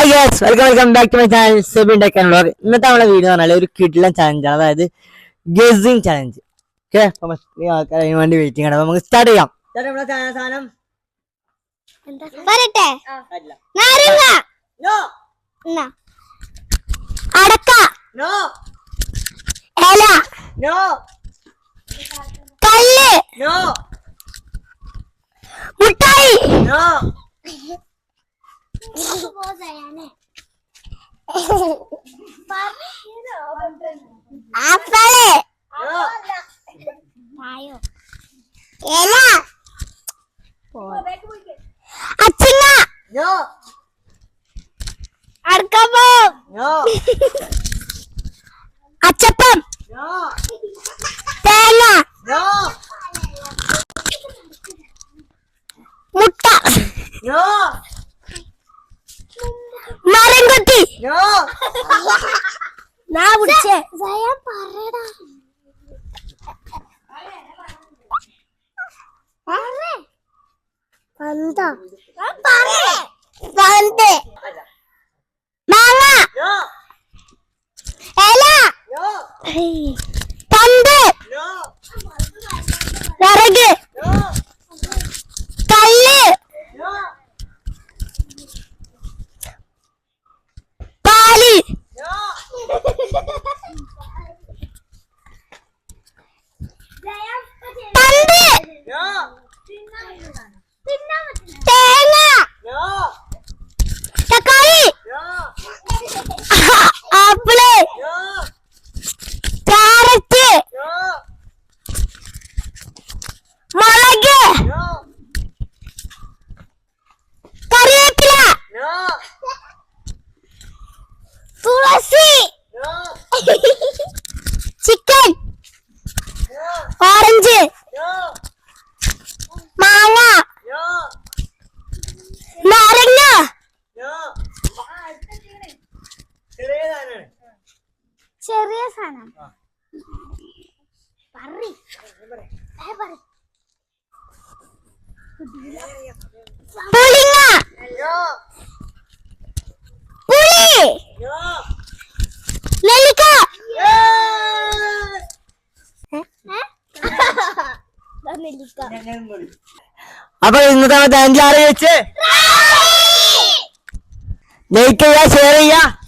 Hi guys welcome welcome back to my channel Sebin tech and vlog ഇന്നത്തെ നമ്മളെ video എന്ന് പറഞ്ഞാൽ ഒരു കിഡിലൻ ചലഞ്ചാണ് അതായത് ഗസിങ് ചലഞ്ച് ഓക്കെ ആൾക്കാർ അതിന് വേണ്ടി വെയിറ്റിംഗ് ആണ്. നമുക്ക് സ്റ്റാർട്ട് ചെയ്യാം. സാധനം? പറയട്ടെ നാരങ്ങ. എന്നാ. അടക്ക. ഇല. കല്ല്. മുട്ടായി. ആപ്പിൾ. ഇല. അച്ചിങ്ങ. അടക്കപ്പോ അച്ചപ്പം. നാ പിടിച്ചേ. പറയടാ. പന്ത. പന്ത്. മാങ്ങ. ഇല. തുളസി ചിക്കൻ. ഓറഞ്ച്. മാങ്ങ. നാരങ്ങ. ചെറിയ സാധനം. പുളിങ്ങ. അപ്പൊ ഇന്നത്തെ അഞ്ചാറ് ആരെ വെച്ച് ലൈക്ക് ചെയ്യാ ഷെയർ ചെയ്യുക